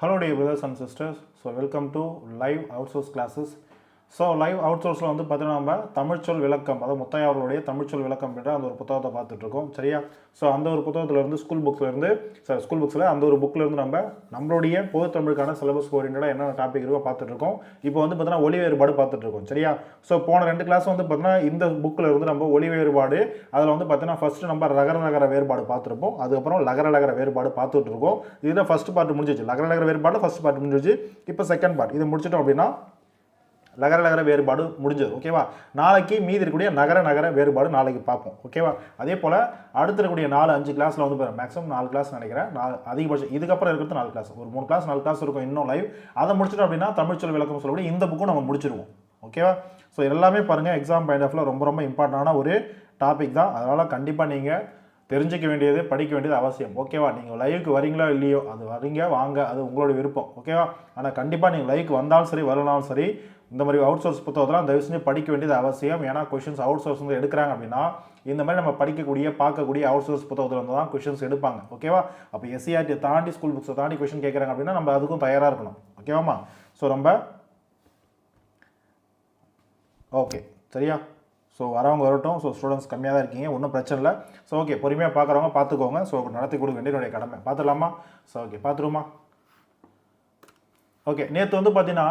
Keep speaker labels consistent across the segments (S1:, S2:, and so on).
S1: Hello dear brothers and sisters. So welcome to live outsource classes. So live out சோர்ஸில் வந்து பார்த்தீங்கன்னா நம்ம தமிழ்ச்சொல் விளக்கம் அதாவது முத்தையா அவர்களுடைய தமிழ்ச்சொல் விளக்கம் என்ற அந்த ஒரு புத்தகத்தை பார்த்துட்ருக்கோம் சரியா? ஸோ அந்த ஒரு புத்தகத்துலேருந்து ஸ்கூல் புக்ஸ்லேருந்து சார் ஸ்கூல் புக்ஸில் அந்த ஒரு புக்லேருந்து நம்ம நம்மளுடைய பொது தமிழுக்கான சிலபஸ் ஓரியன்டாக என்னென்ன டாபிக் இருக்கோ பார்த்துட்ருக்கோம் இப்போ வந்து பார்த்தீங்கன்னா ஒளி வேறுபாடு பார்த்துட்ருக்கோம் சரியா? ஸோ போன ரெண்டு கிளாஸ் வந்து பார்த்தீங்கன்னா இந்த புக்கில் இருந்து நம்ம ஒளி வேறுபாடு அதில் வந்து பார்த்தீங்கன்னா ஃபஸ்ட்டு நம்ம ரகர நகர வேறுபாடு பார்த்துருப்போம். அதுக்கப்புறம் லகர லகர வேறுபாடு பார்த்துட்ருக்கோம் இதுதான் ஃபஸ்ட் பார்ட் முடிஞ்சிச்சு. லகர லகர வேறுபாடு ஃபஸ்ட் பார்ட் முடிஞ்சிச்சு. இப்போ செகண்ட் பார்ட் இது முடிச்சிட்டோம் அப்படின்னா நகர நகர வேறுபாடு முடிஞ்சது ஓகேவா நாளைக்கு மீதி இருக்கக்கூடிய நகர நகர வேறுபாடு நாளைக்கு பார்ப்போம் ஓகேவா அதே போல் அடுத்து இருக்கக்கூடிய நாலு அஞ்சு கிளாஸில் வந்து மேக்ஸிமம் நாலு கிளாஸ் நினைக்கிறேன். நாலு அதிகபட்சம் இதுக்கப்புறம் இருக்கிறது நாலு கிளாஸ் ஒரு மூணு கிளாஸ் நாலு கிளாஸ் இருக்கும் இன்னும் லைவ் அதை முடிச்சிட்டோம் அப்படின்னா தமிழ்ச்சொல் விளக்கம் சொல்லக்கூடிய இந்த புக்கும் நம்ம முடிச்சிருவோம் ஓகேவா ஸோ எல்லாமே பாருங்கள் எக்ஸாம் பாயிண்ட் ஆஃப்ல ரொம்ப ரொம்ப இம்பார்ட்டண்டான ஒரு டாபிக் தான். அதனால் கண்டிப்பாக நீங்கள் தெரிஞ்சுக்க வேண்டியது படிக்க வேண்டியது அவசியம் ஓகேவா நீங்கள் லைவுக்கு வரீங்களோ இல்லையோ அது வரீங்க வாங்க அது உங்களோட விருப்பம் ஓகேவா ஆனால் கண்டிப்பாக நீங்கள் லைவுக்கு வந்தாலும் சரி வரலனாலும் சரி இந்த மாதிரி அவுட் சோர்ஸ் புத்தகத்தெல்லாம் தயவு செஞ்சு படிக்க வேண்டியது அவசியம். ஏன்னா கொஷின்ஸ் அவுட் சோர்ஸ் வந்து எடுக்கிறாங்க அப்படின்னா இந்த மாதிரி நம்ம படிக்கக்கூடிய பார்க்கக்கூடிய அவுட் சோர்ஸ் புத்தகத்தில் வந்து தான் கொஷின்ஸ் எடுப்பாங்க. ஓகேவா அப்போ எஸ்சிஆர்டி தாண்டி ஸ்கூல் புக்ஸை தாண்டி கொஷின் கேட்குறாங்க அப்படின்னா நம்ம அதுக்கும் தயாராக இருக்கணும். ஓகேவாம்மா ஸோ ரொம்ப ஓகே சரியா? ஸோ வரவங்க வரட்டும். ஸோ ஸ்டூடெண்ட்ஸ் கம்மியாக தான் இருக்கீங்க. ஒன்றும் பிரச்சனை இல்லை. ஸோ ஓகே பொறுமையாக பார்க்குறவங்க பார்த்துக்கோங்க ஸோ நடத்தி கொடுக்க வேண்டிய என்னுடைய கடமை. பார்த்துடலாமா ஸோ ஓகே பார்த்துருமா ஓகே நேற்று வந்து பார்த்தீங்கன்னா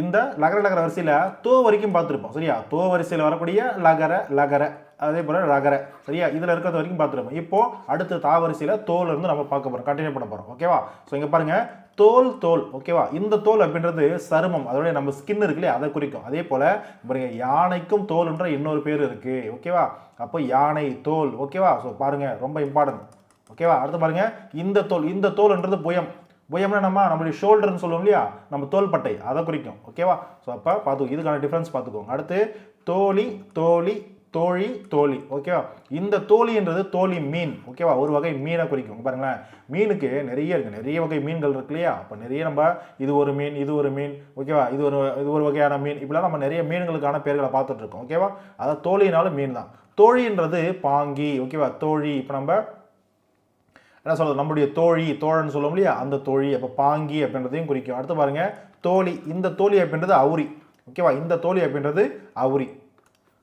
S1: இந்த லகர லகர வரிசையில் தோ வரைக்கும் பார்த்துருப்போம். சரியா? தோ வரிசையில் வரக்கூடிய லகர லகர அதே போல் ரகர சரியா? இதில் இருக்கிறது வரைக்கும் பார்த்துருப்போம். இப்போது அடுத்த தா வரிசையில் தோல் இருந்து நம்ம பார்க்க போகிறோம் கண்டினியூ பண்ண போகிறோம் ஓகேவா ஸோ இங்கே பாருங்கள் தோல் தோல். ஓகேவா இந்த தோல் அப்படின்றது சருமம். அதோடைய நம்ம ஸ்கின் இருக்கு இல்லையா அதை குறிக்கும். அதே போல் பாருங்க யானைக்கும் தோல்ன்ற இன்னொரு பேர் இருக்குது ஓகேவா அப்போ யானை தோல். ஓகேவா ஸோ பாருங்கள் ரொம்ப இம்பார்ட்டன்ட் ஓகேவா அடுத்து பாருங்கள் இந்த தோல். இந்த தோல்ன்றது புயம். புயம்னா நம்ம நம்மளுடைய ஷோல்டர்னு சொல்லுவோம் இல்லையா? நம்ம தோள்பட்டை அதை குறிக்கும். ஓகேவா ஸோ அப்போ பார்த்துக்கோ இதுக்கான டிஃப்ரென்ஸ் பார்த்துக்கோங்க அடுத்து தோழி தோழி தோழி தோழி. ஓகேவா இந்த தோழின்றது தோழி மீன். ஓகேவா ஒரு வகை மீனை குறிக்கும். பாருங்களேன். மீனுக்கு நிறைய இருக்குது நிறைய வகை மீன்கள் இருக்கு இல்லையா? அப்போ நிறைய நம்ம இது ஒரு மீன் இது ஒரு மீன். ஓகேவா இது ஒரு இது ஒரு வகையான மீன். இப்படிலாம் நம்ம நிறைய மீன்களுக்கான பேர்களை பார்த்துட்ருக்கோம் ஓகேவா அதாவது தோழினாலும் மீன் தான். தோழின்றது பாங்கி. ஓகேவா தோழி. இப்போ நம்ம என்ன சொல்கிறது நம்முடைய தோழி தோழன்னு சொல்லுவோம் இல்லையா? அந்த தோழி அப்போ பாங்கி அப்படின்றதையும் குறிக்கும். அடுத்து பாருங்கள் தோழி இந்த தோழி அப்படின்றது அவுரி. ஓகேவா? இந்த தோழி அப்படின்றது அவுரி.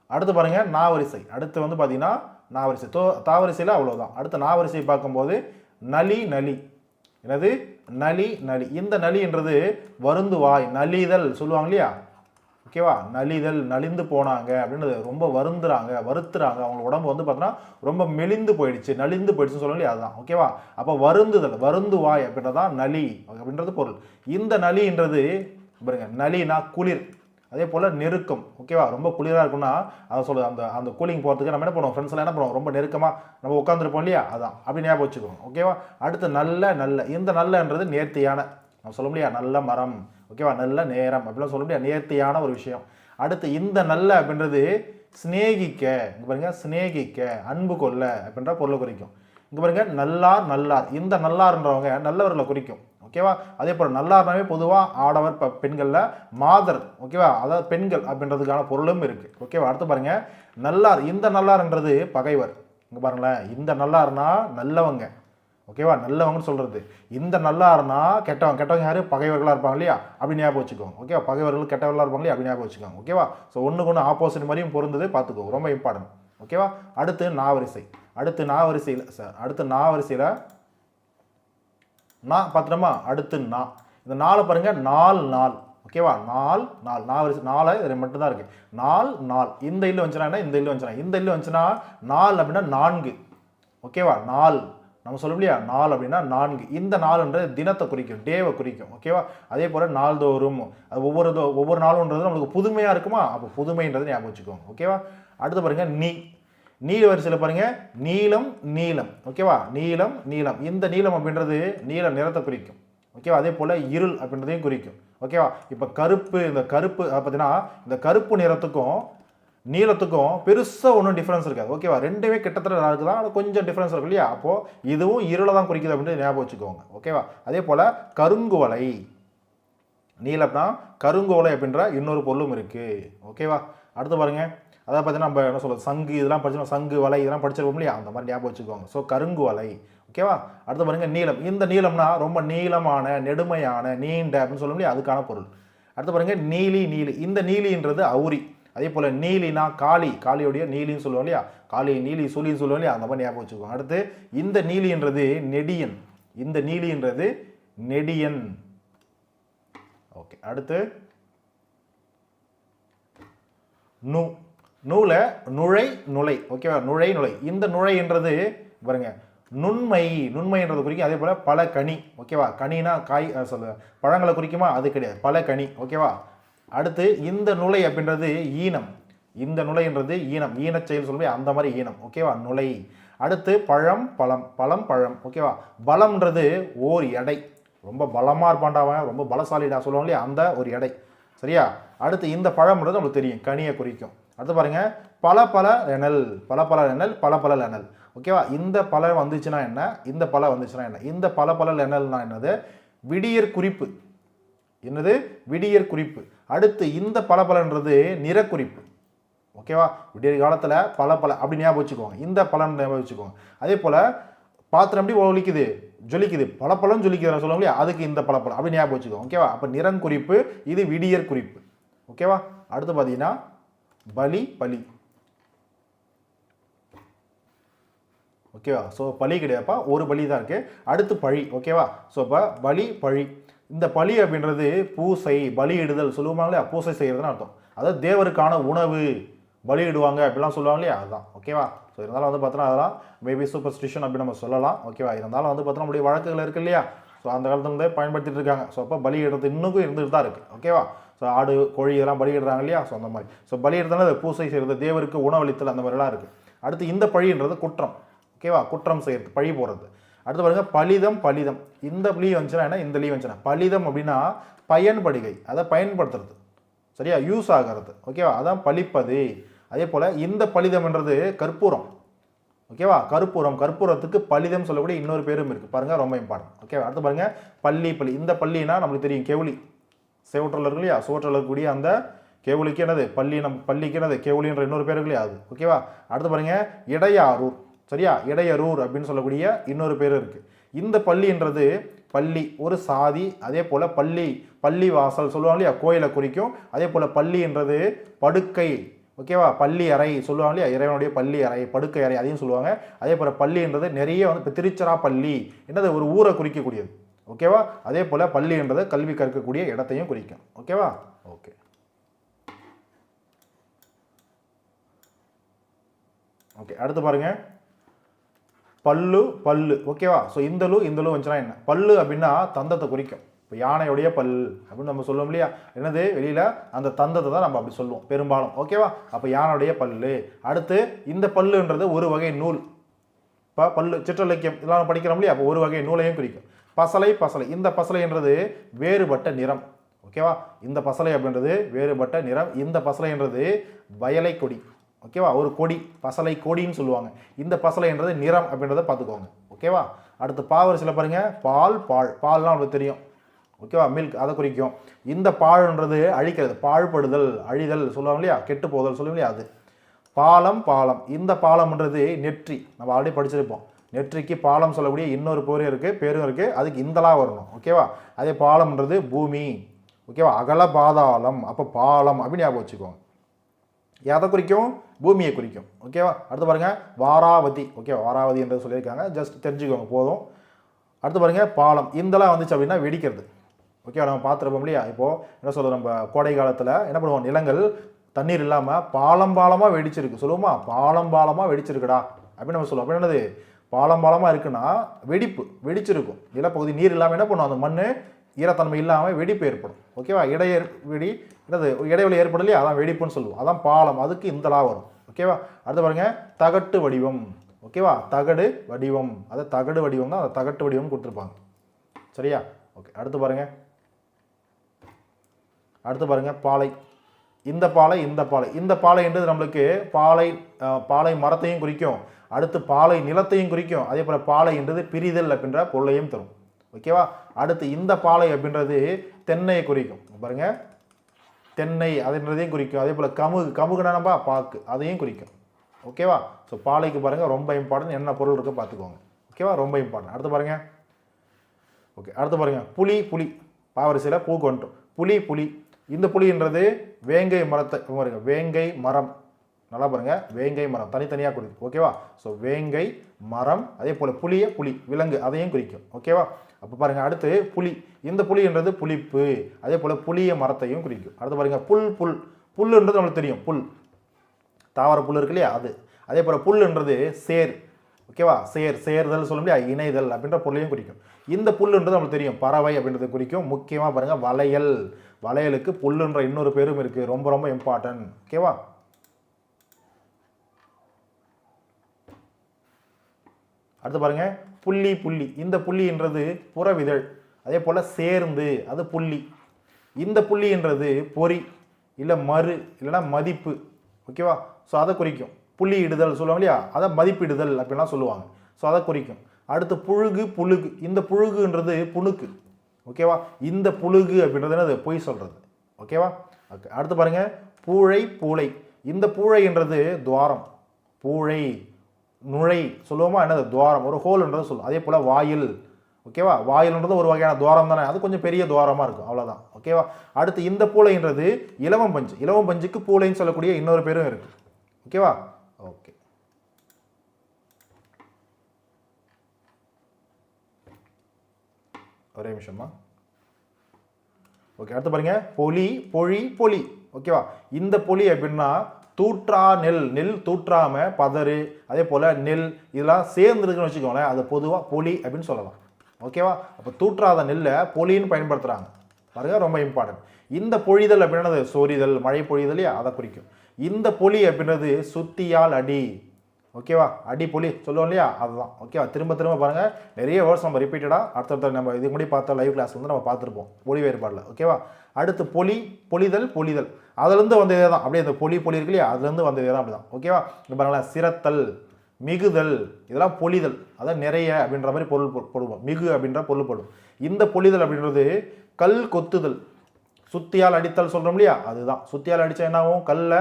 S1: அடுத்து பாருங்கள் நாவரிசை. அடுத்து வந்து பார்த்தீங்கன்னா நாவரிசை. தோ தாவரிசையில் அவ்வளோதான் அடுத்து நாவரிசை பார்க்கும்போது நலி நலி. என்னது? நலி நலி. இந்த நலின்றது வருந்து வாய் நலிதல் சொல்லுவாங்க இல்லையா? ஓகேவா? நலிதல் நலிந்து போனாங்க அப்படின்றது ரொம்ப வருந்துறாங்க வருத்துறாங்க. அவங்க உடம்பு வந்து பார்த்தோன்னா ரொம்ப மெலிந்து போயிடுச்சு நலிந்து போயிடுச்சுன்னு சொல்லி அதுதான். ஓகேவா? அப்போ வருந்துதல் வருந்துவாய் அப்படின்றதான் நலி அப்படின்றது பொருள். இந்த நலின்றது பாருங்க நலினா குளிர். அதே போல் நெருக்கம். ஓகேவா? ரொம்ப குளிராக இருக்கும்னா அதை சொல்லுது. அந்த அந்த கூலிங் போகிறதுக்கு நம்ம என்ன பண்ணுவோம்? ஃப்ரெண்ட்ஸ்லாம் என்ன பண்ணுவோம்? ரொம்ப நெருக்கமாக நம்ம உட்காந்துருப்போம் இல்லையா? அதான். அப்படி ஞாபகம் வச்சுக்கோங்க ஓகேவா? அடுத்து நல்ல நல்ல. இந்த நல்லன்றது நேர்த்தியான. நம்ம சொல்ல முடியாது நல்ல மரம். ஓகேவா? நல்ல நேரம். அப்படிலாம் சொல்ல முடியாது. நேர்த்தியான ஒரு விஷயம். அடுத்து இந்த நல்ல அப்படின்றது சிநேகிக்க. இங்கே பாருங்க சிநேகிக்க. அன்பு கொள்ள அப்படின்ற பொருளை குறிக்கும். இங்கே பாருங்க நல்லார் நல்லார். இந்த நல்லார்ன்றவங்க நல்லவர்களை குறிக்கும். ஓகேவா? அதே போல் நல்லார்னாவே பொதுவாக ஆடவர் ப பெண்களில் மாதர். ஓகேவா? அதாவது பெண்கள் அப்படின்றதுக்கான பொருளும் இருக்குது ஓகேவா? அடுத்து பாருங்கள் நல்லார். இந்த நல்லார்ன்றது பகைவர். இங்கே பாருங்களேன் இந்த நல்லார்னா நல்லவங்க. ஓகேவா? நல்லவங்கன்னு சொல்கிறது இந்த நல்லாருன்னா கெட்டவங்க கெட்டவங்க யார்? பகைவர்களாக இருப்பாங்க இல்லையா? அப்படி ஞாபகம் வச்சுக்கோங்க. ஓகேவா? பகைவர்கள் கெட்டவர்களாக இருப்பாங்க இல்லையா? அப்படி ஞாபகம் வச்சுக்கோங்க. ஓகேவா? ஸோ ஒன்றுக்கு ஒன்று ஆப்போசிட் மாதிரியும் பொருந்தது. பார்த்துக்கோங்க ரொம்ப இம்பார்ட்டன்ட் ஓகேவா? அடுத்து நாவரிசை. அடுத்து நாவரிசையில் சார் அடுத்து நாவரிசையில் நான் பத்திரமா அடுத்து நான் இந்த நாளை பாருங்கள் நாலு நாள். ஓகேவா? நாள் நாள். நாவரிசை நாலு இது மட்டும் தான் இருக்கு. நாள் நாள். இந்த இல்லு வந்துச்சுனா இந்த இல்லு வந்துச்சுனா இந்த இல்லு வந்துச்சுன்னா நாள் அப்படின்னா நான்கு. ஓகேவா? நாள். நம்ம சொல்ல இல்லையா நாள் அப்படின்னா நான்கு. இந்த நாளுன்றது தினத்தை குறிக்கும் டேவை குறிக்கும். ஓகேவா அதே போல் நாள்தோறும் அது ஒவ்வொரு தோ- ஒவ்வொரு நாளுன்றது நம்மளுக்கு புதுமையாக இருக்குமா? அப்போ புதுமைன்றது ஞாபகம் வச்சுக்கோங்க. ஓகேவா அடுத்து பாருங்கள் நீ. நீல வரிசையில் பாருங்க நீலம் நீலம் ஓகேவா நீலம் நீளம் இந்த நீளம் அப்படின்றது நீல நிறத்தை குறிக்கும். ஓகேவா அதே போல் இருள் அப்படின்றதையும் குறிக்கும். ஓகேவா இப்போ கருப்பு இந்த கருப்பு பார்த்தீங்கன்னா இந்த கருப்பு நிறத்துக்கும் நீளத்துக்கும் பெருசாக ஒன்றும் டிஃப்ரென்ஸ் இருக்காது. ஓகேவா ரெண்டுமே கிட்டத்தட்ட நல்லா இருக்குது? ஆனால் கொஞ்சம் டிஃப்ரென்ஸ் இருக்கு இல்லையா? அப்போது இதுவும் இருளை தான் குறிக்குது அப்படின்னு ஞாபகம் வச்சுக்கோங்க. ஓகேவா அதே போல் கருங்குவலை நீலம்னா கருங்கோலை அப்படின்ற இன்னொரு பொருளும் இருக்குது ஓகேவா அடுத்து பாருங்க. அதை பார்த்தீங்கன்னா நம்ம என்ன சொல்கிறது சங்கு இதெல்லாம் படிச்சிருக்கோம். சங்கு வலை இதெல்லாம் படிச்சிருக்கோம் இல்லையா? அந்த மாதிரி ஞாபகம் வச்சுக்கோங்க. ஸோ கருங்கு வலை ஓகேவா அடுத்து பாருங்கள் நீளம். இந்த நீளம்னா ரொம்ப நீளமான நெடுமையான நீண்ட அப்படின்னு சொல்ல முடியும் அதுக்கான பொருள். அடுத்து பாருங்கள் நீலி நீலி. இந்த நீலின்றது அவுரி. அதே போல் நீலினா காளி காளியுடைய நீலின்னு சொல்லுவோம் இல்லையா? காளி நீலி சூலின்னு சொல்லுவோம் இல்லையா? அந்த மாதிரி ஞாபகம் வச்சுக்கோங்க. அடுத்து இந்த நீலின்றது நெடியன். இந்த நீலின்றது நெடியன். ஓகே அடுத்து நூ நூல நுழை நுழை. ஓகேவா? நுழை நுழை. இந்த நுழைன்றது பாருங்க நுண்மை நுண்மைன்றது குறிக்கும் அதே போல பல கனி ஓகேவா? கனினா காய் அஹ், சொல்ல பழங்களை குறிக்குமா? அது கிடையாது. பல கனி ஓகேவா? அடுத்து இந்த நுழை அப்படின்றது ஈனம். இந்த நுழைன்றது ஈனம். ஈனச் செயல் சொல்லுவே அந்த மாதிரி ஈனம். ஓகேவா நுழை அடுத்து பழம் பழம் பழம் பழம். ஓகேவா பலம்ன்றது ஓர் எடை. ரொம்ப பலமா இருப்பான்டா அவன். ரொம்ப பலசாலிடா சொல்லுவாங்க இல்லையா? அந்த ஒரு எடை. சரியா? அடுத்து இந்த பழம்ன்றது நம்மளுக்கு தெரியும். கனியை குறிக்கும். அடுத்து பாருங்க. பல பல ரெனல் பல பல ரெனல் பல பல லெனல். ஓகேவா இந்த பல வந்துச்சுன்னா என்ன? இந்த பல வந்துச்சுன்னா என்ன? இந்த பல பல லெனல்னா என்னது? விடியற் குறிப்பு. என்னது? விடியற் குறிப்பு. அடுத்து இந்த பலபலன்றது நிறக்குறிப்பு. ஓகேவா? விடியற் காலத்தில் பல பல அப்படி ஞாபகம் வச்சுக்கோங்க. இந்த பலன் ஞாபகம் வச்சுக்கோங்க. அதே போல் பாத்திரம் எப்படி ஒலிக்குது? ஜொலிக்குது. பல பலன் ஜொலிக்குது சொல்ல இல்லையா அதுக்கு இந்த பல அப்படி ஞாபகம் வச்சுக்கோங்க. ஓகேவா? அப்போ நிறங்குறிப்பு இது விடியற் குறிப்பு. ஓகேவா? அடுத்து பார்த்தீங்கன்னா பலி பலி. ஓகேவா? ஸோ பலி கிடையாதுப்பா. ஒரு பலி தான் இருக்குது அடுத்து பழி ஓகேவா? ஸோ இப்போ பலி பழி. இந்த பலி அப்படின்றது பூசை பலியிடுதல் சொல்லுவாங்க இல்லையா? பூசை செய்கிறதுன்னு அர்த்தம். அதாவது தேவருக்கான உணவு பலியிடுவாங்க அப்படிலாம் சொல்லுவாங்க இல்லையா? அதுதான். ஓகேவா ஸோ இருந்தாலும் வந்து பார்த்தோன்னா அதெல்லாம் மேபி சூப்பர்ஸ்டிஷன் அப்படி நம்ம சொல்லலாம். ஓகேவா இருந்தாலும் வந்து பார்த்தோன்னா நம்முடைய வழக்குகள் இருக்கு இல்லையா? ஸோ அந்த காலத்துல இருந்தே பயன்படுத்திட்டு இருக்காங்க. ஸோ அப்போ பலியிடுறது இன்னும் இருந்துட்டு தான் இருக்குது ஓகேவா ஸோ ஆடு கோழி இதெல்லாம் பலியிடுறாங்க இல்லையா? ஸோ அந்த மாதிரி. ஸோ பலியிடுறதுனால அது பூசை செய்கிறது தேவருக்கு உணவளித்தல் அந்த மாதிரிலாம் இருக்குது அடுத்து இந்த பழின்றது குற்றம். ஓகேவா குற்றம் செய்கிறது பழி போடுறது. அடுத்து பாருங்க பலிதம் பலிதம். இந்த லீவ் வந்துச்சுன்னா என்ன? இந்த லீவ் வந்துச்சுன்னா பலிதம் அப்படின்னா பயன்படுகை. அதை பயன்படுத்துறது. சரியா? யூஸ் ஆகிறது. ஓகேவா அதான் பழிப்பது. அதே போல் இந்த பலிதம்ன்றது கற்பூரம். ஓகேவா கற்பூரம். கற்பூரத்துக்கு பலிதம் சொல்லக்கூடிய இன்னொரு பேரும் இருக்குது பாருங்கள் ரொம்ப இம்பார்ட்டன்ட் ஓகேவா அடுத்து பாருங்கள் பள்ளி பள்ளி இந்த பள்ளினா நம்மளுக்கு தெரியும் கெவுளி. செவற்றில் இருக்கு இல்லையா? சுவற்றில் இருக்கக்கூடிய அந்த கேவுளிக்கு என்னது? பள்ளி நம் பள்ளிக்கு என்னது? கேவுளின்ற இன்னொரு பேர் இல்லையா? அது. ஓகேவா அடுத்து பாருங்க இடையாரூர். சரியா? இடையரூர் அப்படின்னு சொல்லக்கூடிய இன்னொரு பேர் இருக்குது இந்த பள்ளின்றது பள்ளி ஒரு சாதி அதே போல் பள்ளி பள்ளி வாசல் சொல்லுவாங்க இல்லையா? கோயிலை குறிக்கும். அதே போல் பள்ளின்றது படுக்கை ஓகேவா பள்ளி அறை சொல்லுவாங்க இல்லையா? இறைவனுடைய பள்ளி அறை படுக்கை அறை அதையும் சொல்லுவாங்க. அதே போல் பள்ளின்றது நிறைய வந்து இப்போ திருச்சிராப்பள்ளி என்னது? ஒரு ஊரை குறிக்கக்கூடியது ஓகேவா அதே போல் பள்ளின்றது கல்வி கற்கக்கூடிய இடத்தையும் குறிக்கும் ஓகேவா ஓகே ஓகே அடுத்து பாருங்கள் பல்லு பல்லு. ஓகேவா ஸோ இந்த லு இந்த லு வந்துச்சுன்னா என்ன? பல்லு அப்படின்னா தந்தத்தை குறிக்கும். இப்போ யானையுடைய பல் அப்படின்னு நம்ம சொல்லுவோம் இல்லையா? என்னது? வெளியில் அந்த தந்தத்தை தான் நம்ம அப்படி சொல்லுவோம் பெரும்பாலும். ஓகேவா அப்போ யானையுடைய பல்லு. அடுத்து இந்த பல்லுன்றது ஒரு வகை நூல். இப்போ பல்லு சிற்றலக்கியம் இதெல்லாம் படிக்கிறோம் இல்லையா? அப்போ ஒரு வகை நூலையும் குறிக்கும். பசலை பசலை. இந்த பசலைன்றது வேறுபட்ட நிறம். ஓகேவா இந்த பசலை அப்படின்றது வேறுபட்ட நிறம். இந்த பசலைன்றது வயலை கொடி. ஓகேவா? ஒரு கொடி பசலை கொடின்னு சொல்லுவாங்க. இந்த பசலைன்றது நிறம் அப்படின்றத பார்த்துக்கோங்க. ஓகேவா? அடுத்து பாவர் சில பாருங்கள் பால் பால். பால்லாம் உங்களுக்கு தெரியும். ஓகேவா? மில்க் அதை குறிக்கும். இந்த பாழ்ன்றது அழிக்கிறது. பாழ்படுதல் அழிதல் சொல்லுவாங்க இல்லையா? கெட்டு போதல் சொல்லுவோம் இல்லையா அது? பாலம் பாலம். இந்த பாலம்ன்றது நெற்றி. நம்ம ஆல்ரெடி படிச்சிருப்போம். நெற்றிக்கு பாலம் சொல்லக்கூடிய இன்னொரு பேரும் இருக்குது பேரும் இருக்குது அதுக்கு இந்தலாக வரணும். ஓகேவா? அதே பாலம்ன்றது பூமி. ஓகேவா? அகல பாதாளம் அப்போ பாலம் அப்படின்னு ஞாபகம் வச்சுக்கோங்க. எதை குறிக்கும்? பூமியை குறிக்கும். ஓகேவா அடுத்து பாருங்க வாராவதி. ஓகேவா வாராவதி என்று சொல்லியிருக்காங்க. ஜஸ்ட் தெரிஞ்சுக்கோங்க போதும். அடுத்து பாருங்க பாலம். இந்தலாம் வந்துச்சு அப்படின்னா வெடிக்கிறது. ஓகேவா நம்ம பார்த்துருப்போம் இல்லையா? இப்போது என்ன சொல்கிறோம் நம்ம கோடை காலத்தில் என்ன பண்ணுவோம்? நிலங்கள் தண்ணீர் இல்லாமல் பாலம் பாலமாக வெடிச்சிருக்கு. சொல்லுவோமா? பாலம் பாலமாக வெடிச்சிருக்குடா. அப்படின்னு நம்ம சொல்லுவோம். என்னது? பாலம் பாலமாக இருக்குன்னா வெடிப்பு வெடிச்சிருக்கும். நிலப்பகுதி நீர் இல்லாமல் என்ன பண்ணும்? அந்த மண் ஈரத்தன்மை இல்லாமல் வெடிப்பு ஏற்படும். ஓகேவா? இடைய வெடி என்னது இடைவெளி ஏற்படும் இல்லையா அதான் வெடிப்புன்னு சொல்லுவோம். அதான் பாலம். அதுக்கு இந்தலா வரும். ஓகேவா? அடுத்து பாருங்க தகட்டு வடிவம். ஓகேவா? தகடு வடிவம். அது தகடு வடிவம் தான் அந்த தகட்டு வடிவம் கொடுத்துருப்பாங்க. சரியா? ஓகே. அடுத்து பாருங்க. அடுத்து பாருங்க பாலை. இந்த பாலை இந்த பாலை. இந்த பாலை என்றது நம்மளுக்கு பாலை பாலை மரத்தையும் குறிக்கும். அடுத்து பாலை நிலத்தையும் குறிக்கும். அதே போல் பாலை என்றது பிரிதல் அப்படின்ற பொருளையும் தரும். ஓகேவா அடுத்து இந்த பாலை அப்படின்றது தென்னையை குறிக்கும். பாருங்க. தென்னை அதுன்றதையும் குறிக்கும். அதே போல் கமுகு கமுகுனா பாக்கு. அதையும் குறிக்கும். ஓகேவா ஸோ பாலைக்கு பாருங்க. ரொம்ப இம்பார்ட்டன்ட் என்ன பொருள் இருக்கு பார்த்துக்கோங்க. ஓகேவா ரொம்ப இம்பார்ட்டன்ட் அடுத்து பாருங்க. ஓகே அடுத்து பாருங்க. புலி புலி பாவரிசையில் பூ கொண்டோம் புலி புலி இந்த புலின்றது வேங்கை மரத்தை பாருங்க. வேங்கை மரம். நல்லா பாருங்க. வேங்கை மரம். தனித்தனியாக குறிக்கும். ஓகேவா ஸோ வேங்கை மரம். அதே போல் புளிய புலி விலங்கு அதையும் குறிக்கும். ஓகேவா அப்போ பாருங்கள் அடுத்து புலி. இந்த புலின்றது புளிப்பு. அதே போல் புளிய மரத்தையும் குறிக்கும். அடுத்து பாருங்கள் புல் புல். புல்லுன்றது நம்மளுக்கு தெரியும் புல். தாவர புல் இருக்கு இல்லையா அது. அதே போல் புல்லுன்றது சேர். ஓகேவா சேர் சேர்தல் சொல்ல முடியாது இணைதல் அப்படின்ற பொருளையும் குறிக்கும். இந்த புல்லுன்றது நம்மளுக்கு தெரியும் பறவை அப்படின்றது குறிக்கும். முக்கியமாக பாருங்கள் வளையல். வளையலுக்கு புல்லுன்ற இன்னொரு பேரும் இருக்குது ரொம்ப ரொம்ப இம்பார்ட்டன்ட் ஓகேவா அடுத்து பாருங்கள் புள்ளி புள்ளி. இந்த புள்ளின்றது புறவிதழ். அதே போல் சேர்ந்து அது புள்ளி. இந்த புள்ளின்றது பொறி இல்லை மறு இல்லைன்னா மதிப்பு. ஓகேவா ஸோ அதை குறிக்கும். புள்ளி இடுதல் சொல்லுவாங்க இல்லையா? அதை மதிப்பிடுதல் அப்படின்லாம் சொல்லுவாங்க. ஸோ அதை குறிக்கும். அடுத்து புழுகு புழுகு. இந்த புழுகுன்றது புணுக்கு ஓகேவா இந்த புழுகு அப்படின்றது என்னது? பொய் சொல்கிறது ஓகேவா ஓகே அடுத்து பாருங்கள் பூழை பூளை இந்த பூழைன்றது துவாரம். பூழை. நுழை சொல்லுவோமா என்னது? துவாரம். ஒரு ஹோல்ன்றது சொல்லுவோம். அதே போல் வாயில். ஓகேவா வாயில்ன்றது ஒரு வகையான துவாரம் தானே? அது கொஞ்சம் பெரிய துவாரமாக இருக்கும். அவ்வளோதான் ஓகேவா அடுத்து இந்த பூளைன்றது இலவம் பஞ்சு. இலவம் பஞ்சுக்கு பூளைன்னு சொல்லக்கூடிய இன்னொரு பேரும் இருக்குது ஓகேவா ஓகே ஒரே நிமிஷமா ஓகே அடுத்து பாருங்க. பொலி பொழி பொலி. ஓகேவா இந்த பொலி அப்படின்னா தூற்றா நெல் நெல் தூற்றாம பதறு அதே போல் நெல் இதெல்லாம் சேர்ந்துருக்குன்னு வச்சுக்கோங்களேன் அது பொதுவாக பொலி அப்படின்னு சொல்லலாம். ஓகேவா அப்போ தூற்றாத நெல்லை பொலின்னு பயன்படுத்துகிறாங்க பாருங்க ரொம்ப இம்பார்ட்டன்ட் இந்த பொழிதல் அப்படின்றது சொரிதல் மழை பொழிதல் அதை குறிக்கும். இந்த பொலி அப்படின்றது சுத்தியால் அடி. ஓகேவா? அடி புலி சொல்லுவோம் இல்லையா? அதுதான். ஓகேவா? திரும்ப திரும்ப பாருங்கள் நிறைய வேர்ட்ஸ் நம்ம ரிப்பீட்டடாக அடுத்தடுத்த நம்ம இதுக்கு முன்னாடி பார்த்த லைவ் கிளாஸ் வந்து நம்ம பார்த்துருப்போம். மொழி வேறுபாடில். ஓகேவா? அடுத்து பொலி பொலிதல் பொலிதல். அதுலேருந்து வந்ததே தான் அப்படியே அந்த பொலி பொலி இருக்கு இல்லையா? அதுலேருந்து வந்ததே தான் அப்படி தான் ஓகேவா? இப்போ பாருங்களேன். சிரத்தல் மிகுதல் இதெல்லாம் பொலிதல். அதான் நிறைய அப்படின்ற மாதிரி பொருள் போடுவோம். மிகு அப்படின்ற பொருள் போடுவோம். இந்த பொலிதல் அப்படின்றது கல் கொத்துதல். சுத்தியால் அடித்தல் சொல்கிறோம் இல்லையா? அதுதான். சுத்தியால் அடித்தா என்னாகும்? கல்லை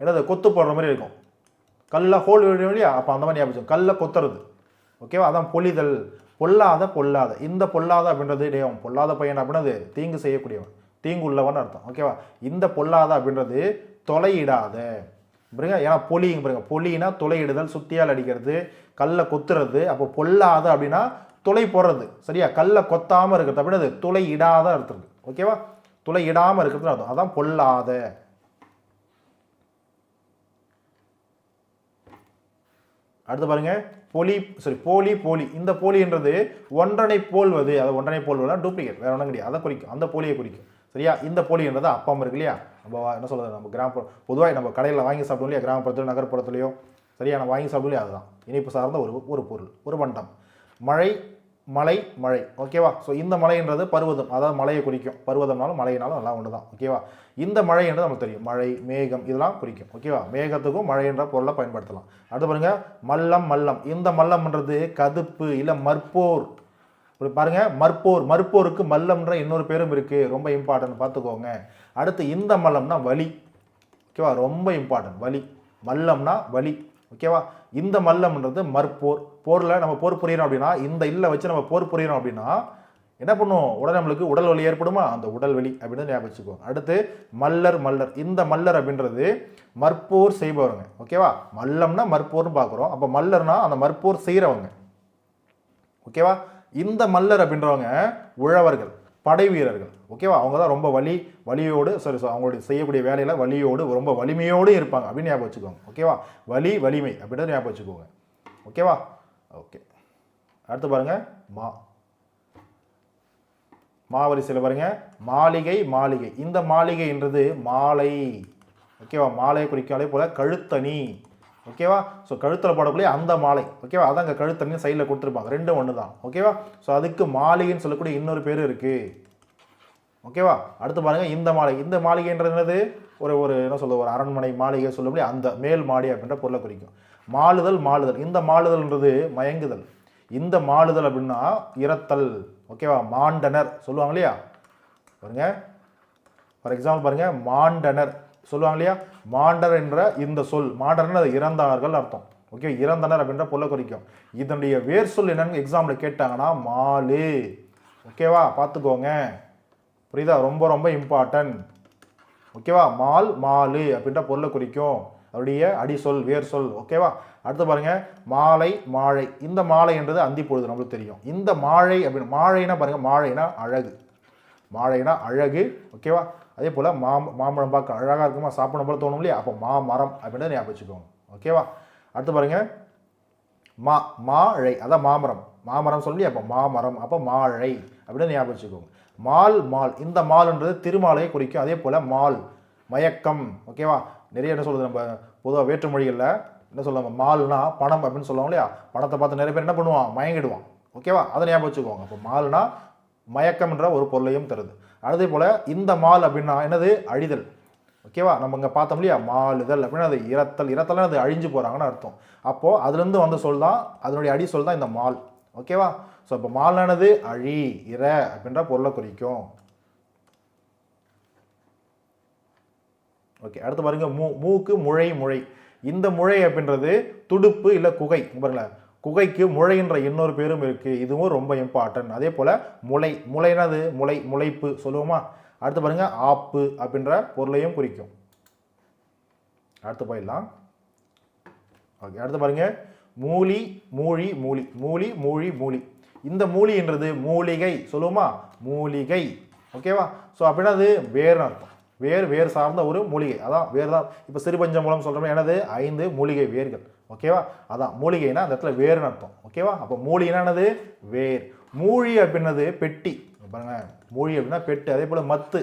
S1: என்னது? கொத்து போடுற மாதிரி இருக்கும். கல்லாக ஹோல் இல்லையா அப்போ அந்த மாதிரி ஞாபகம் கல்லை கொத்துறது. ஓகேவா அதான் பொலிதல் பொல்லாத பொல்லாத. இந்த பொல்லாத அப்படின்றது டேய் அவன் பொல்லாத பையன் அப்படின்னது தீங்கு செய்யக்கூடியவன். தீங்கு உள்ளவன் அர்த்தம். ஓகேவா இந்த பொல்லாத அப்படின்றது தொலையிடாத. பாருங்க ஏன்னா பொலிங்க பாருங்க பொலினா துளையிடுதல் சுத்தியால் அடிக்கிறது கல்லை கொத்துறது. அப்போ பொல்லாத அப்படின்னா துளை போடுறது சரியா? கல்லை கொத்தாமல் இருக்கிறது அப்படின்னா அது துளை இடாத அர்த்தம். ஓகேவா துளை இடாமல் இருக்கிறது அர்த்தம். அதான் பொல்லாத. அடுத்து பாருங்கள் பொலி சாரி போலி போலி. இந்த போலின்றது ஒன்றனை போல்வது. அது ஒன்றனை போல்வதுனா டூப்ளிகேட் வேறு ஒன்றும் கிடையாது. அதை குறிக்கும். அந்த போலியை குறிக்கும். சரியா? இந்த போலின்றது அப்பம் இருக்கு இல்லையா? நம்ம என்ன சொல்கிறது நம்ம கிராமப்புற பொதுவாக நம்ம கடையில் வாங்கி சாப்பிடுவோம் இல்லையா? கிராமப்புறத்துலையோ நகர்ப்புறத்துலையோ. சரியா? நம்ம வாங்கி சாப்பிடுவோம் இல்லையா அதுதான். இனிப்பு சார்ந்த ஒரு ஒரு பொருள் ஒரு பண்டம். மழை மலை மழை. ஓகேவா ஸோ இந்த மலைன்றது பருவதம். அதாவது மலையை குறிக்கும். பருவதம்னாலும் மழையினாலும் எல்லாம் ஒன்று தான் ஓகேவா இந்த மழைன்றது நமக்கு தெரியும். மழை மேகம் இதெல்லாம் குறிக்கும். ஓகேவா மேகத்துக்கும் மழைன்ற பொருளை பயன்படுத்தலாம். அடுத்து பாருங்கள் மல்லம் மல்லம். இந்த மல்லம்ன்றது கதுப்பு இல்லை மற்போர். இப்படி பாருங்கள் மற்போர். மற்போருக்கு மல்லம்ன்ற இன்னொரு பேரும் இருக்குது ரொம்ப இம்பார்ட்டன்ட் பார்த்துக்கோங்க. அடுத்து இந்த மல்லம்னா வலி. ஓகேவா ரொம்ப இம்பார்ட்டன்ட் வலி. மல்லம்னா வலி. ஓகேவா? இந்த மல்லம்ன்றது மற்போர் போரில் நம்ம போர் புரியணும் அப்படின்னா இந்த இல்லை வச்சு நம்ம போர் புரியணும் அப்படின்னா என்ன பண்ணுவோம்? உடனே நம்மளுக்கு உடல் வலி ஏற்படுமா? அந்த உடல் வலி அப்படின்னு ஞாபகம் வச்சுக்கோங்க. அடுத்து மல்லர் மல்லர். இந்த மல்லர் அப்படின்றது மற்போர் செய்பவருங்க. ஓகேவா? மல்லம்னா மற்போர்னு பார்க்குறோம். அப்போ மல்லர்னா அந்த மற்போர் செய்கிறவங்க ஓகேவா? இந்த மல்லர் அப்படின்றவங்க உழவர்கள் படை வீரர்கள் ஓகேவா? அவங்க தான் ரொம்ப வலி வலியோடு சாரி சார் அவங்களுடைய செய்யக்கூடிய வேலையில் வலியோடு ரொம்ப வலிமையோடு இருப்பாங்க. அப்படின்னு ஞாபகம் வச்சுக்கோங்க. ஓகேவா? வலி வலிமை அப்படின்னு ஞாபகம் வச்சுக்கோங்க. ஓகேவா? ஓகே. அடுத்து பாருங்கள் மா. மாவரிசையில் பாருங்க. மாளிகை மாளிகை. இந்த மாளிகைன்றது மாலை. ஓகேவா? மாலையை குறிக்காலே போல் கழுத்தணி. ஓகேவா? ஸோ கழுத்தில் போடக்கூடிய அந்த மாலை. ஓகேவா? அதான் அங்கே கழுத்தணி சைடில் கொடுத்துருப்பாங்க. ரெண்டும் ஒன்று தான் ஓகேவா? ஸோ அதுக்கு மாளிகைன்னு சொல்லக்கூடிய இன்னொரு பேர் இருக்குது ஓகேவா? அடுத்து பாருங்கள் இந்த மாளிகை. இந்த மாளிகைன்றது என்னது? ஒரு ஒரு என்ன சொல்ல ஒரு அரண்மனை மாளிகை சொல்லக்கூடிய அந்த மேல் மாடி அப்படின்ற பொருளை குறிக்கும். மாளுதல் மாளுதல். இந்த மாளுதல்ன்றது மயங்குதல். இந்த மாளுதல் அப்படின்னா இறத்தல் ஓகேவா? மாண்டனர் சொல்லுவாங்க இல்லையா? பாருங்க. ஃபார் எக்ஸாம்பிள் பாருங்க மாண்டனர். சொல்லுவாங்க இல்லையா? மாண்டர் என்ற இந்த சொல். மாண்டர்னு அது இறந்தார்கள் அர்த்தம். ஓகே இறந்தனர் அப்படின்ற பொருளை குறிக்கும். இதனுடைய வேர் சொல் என்னன்னு எக்ஸாம்பிள் கேட்டாங்கன்னா மாலு. ஓகேவா? பார்த்துக்கோங்க. புரியுதா? ரொம்ப ரொம்ப இம்பார்ட்டன்ட் ஓகேவா மால் மாலு அப்படின்ற பொருளை குறிக்கும். அவருடைய அடிசொல் வேர் சொல். ஓகேவா அடுத்து பாருங்க. மாலை மாழை. இந்த மாலை என்றது அந்தி பொழுது நம்மளுக்கு தெரியும். இந்த மாழை அப்படின்னு மாழைனா பாருங்கள் மாழைனா அழகு. மாழைனா அழகு ஓகேவா அதே போல் மா மாம்பழம் பார்க்க அழகாக இருக்குமா? சாப்பிடும் போல தோணும் இல்லையா? அப்போ மாமரம் அப்படின்றத ஞாபகம் வச்சுக்கோங்க. ஓகேவா அடுத்து பாருங்கள் மா மாழை. அதான் மாமரம். மாமரம் சொல்லி அப்போ மாமரம். அப்போ மாழை அப்படின்னு ஞாபகம் வச்சுக்கோங்க. மால் மால். இந்த மால்ன்றது திருமாலையை குறிக்கும். அதே போல் மால் மயக்கம் ஓகேவா நிறைய என்ன சொல்கிறது நம்ம பொதுவாக வேற்று மொழிகளில். என்ன சொல்லுவாங்க? மால்னா பணம் அப்படின்னு சொல்லுவாங்க இல்லையா? பணத்தை பார்த்து நிறைய பேர் என்ன பண்ணுவான்? மயங்கிடுவான். ஓகேவா அதை ஞாபகம் வச்சுக்கோங்க. அப்போ மால்னா மயக்கம்ன்ற ஒரு பொருளையும் தருது. அதே போல் இந்த மால் அப்படின்னா என்னது? அழிதல். ஓகேவா நம்ம இங்கே பார்த்தோம் இல்லையா? மாலுதல் அப்படின்னா அது இரத்தல் இரத்தல் அது அழிஞ்சு போகிறாங்கன்னு அர்த்தம். அப்போது அதுலேருந்து வந்த சொல் தான் அதனுடைய அடி சொல் தான் இந்த மால். ஓகேவா ஸோ இப்போ மாலானது அழி இற அப்படின்ற பொருளை குறிக்கும். ஓகே அடுத்து பாருங்க மூ மூக்கு முழை முழை. இந்த முழை அப்படின்றது துடுப்பு இல்லை குகை. பாருங்களேன். குகைக்கு முழைன்ற இன்னொரு பேரும் இருக்குது இதுவும் ரொம்ப இம்பார்ட்டன்ட் அதே போல் முளை முளைனது முளை முளைப்பு சொல்லுவோமா? அடுத்து பாருங்கள் ஆப்பு அப்படின்ற பொருளையும் குறிக்கும். அடுத்து போயிடலாம். ஓகே அடுத்து பாருங்கள் மூலி மூழி மூலி. மூலி மூழி மூலி. இந்த மூலின்றது மூலிகை. சொல்லுவோமா? மூலிகை. ஓகேவா ஸோ அப்படின்னா அது வேர்னு அர்த்தம். வேர் வேர் சார்ந்த ஒரு மூலிகை. அதான் வேர் தான். இப்போ சிறுபஞ்சம் மூலம் சொல்கிறோமே என்னது? ஐந்து மூலிகை வேர்கள். ஓகேவா அதான் மூலிகைனா அந்த இடத்துல வேர்னு அர்த்தம். ஓகேவா அப்போ மூலிகைனானது வேர். மூழி அப்படின்னது பெட்டி. பாருங்க. மூழி அப்படின்னா பெட்டு. அதே போல் மத்து.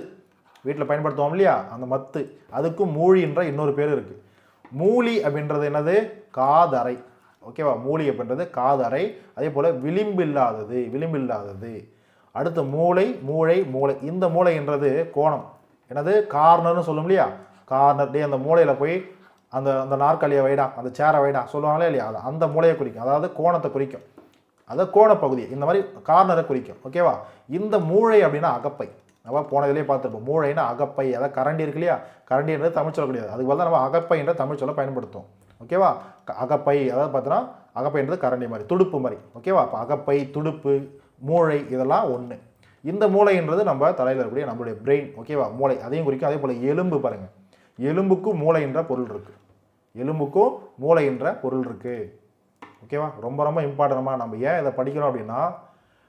S1: வீட்டில் பயன்படுத்துவோம் இல்லையா? அந்த மத்து. அதுக்கும் மூழின்ற இன்னொரு பேர் இருக்குது மூலி அப்படின்றது என்னது? காதரை ஓகேவா? மூளை அப்படின்றது காதறை அதே போல் விளிம்பில்லாதது விளிம்பில்லாதது. அடுத்து மூளை மூளை மூளை. இந்த மூளைன்றது கோணம். என்னது? கார்னர்னு சொல்லும் இல்லையா? கார்னர். டே அந்த மூளையில் போய் அந்த அந்த நாற்காலியை வைடா அந்த சேரை வைடா சொல்லுவாங்களே இல்லையா? அது அந்த மூளையை குறிக்கும். அதாவது கோணத்தை குறிக்கும். அதை கோணப்பகுதி. இந்த மாதிரி கார்னரை குறிக்கும். ஓகேவா? இந்த மூளை அப்படின்னா அகப்பை. நம்ம போனதுலேயே பார்த்துருப்போம். மூளைன்னா அகப்பை. அதாவது கரண்டி இருக்கு இல்லையா? கரண்டின்றது தமிழ் சொல்லக்கூடியது. அதுக்கு பதிலா நம்ம அகப்பைன்ற தமிழ் சொல்ல பயன்படுத்தும் ஓகேவா? க- அகப்பை அதாவது பார்த்தோன்னா அகப்பைன்றது கரண்டி மாதிரி துடுப்பு மாதிரி. ஓகேவா? அப்போ அகப்பை துடுப்பு மூளை இதெல்லாம் ஒன்று இந்த மூளைன்றது நம்ம தலையில் இருக்கக்கூடிய நம்மளுடைய பிரெயின் ஓகேவா? மூளை. அதையும் குறிக்கும் அதே போல் எலும்பு பாருங்கள் எலும்புக்கும் மூளை என்ற பொருள் இருக்குது எலும்புக்கும் மூளை என்ற பொருள் இருக்குது ஓகேவா? ரொம்ப ரொம்ப இம்பார்ட்டன்டாக நம்ம ஏன் இதை படிக்கிறோம் அப்படின்னா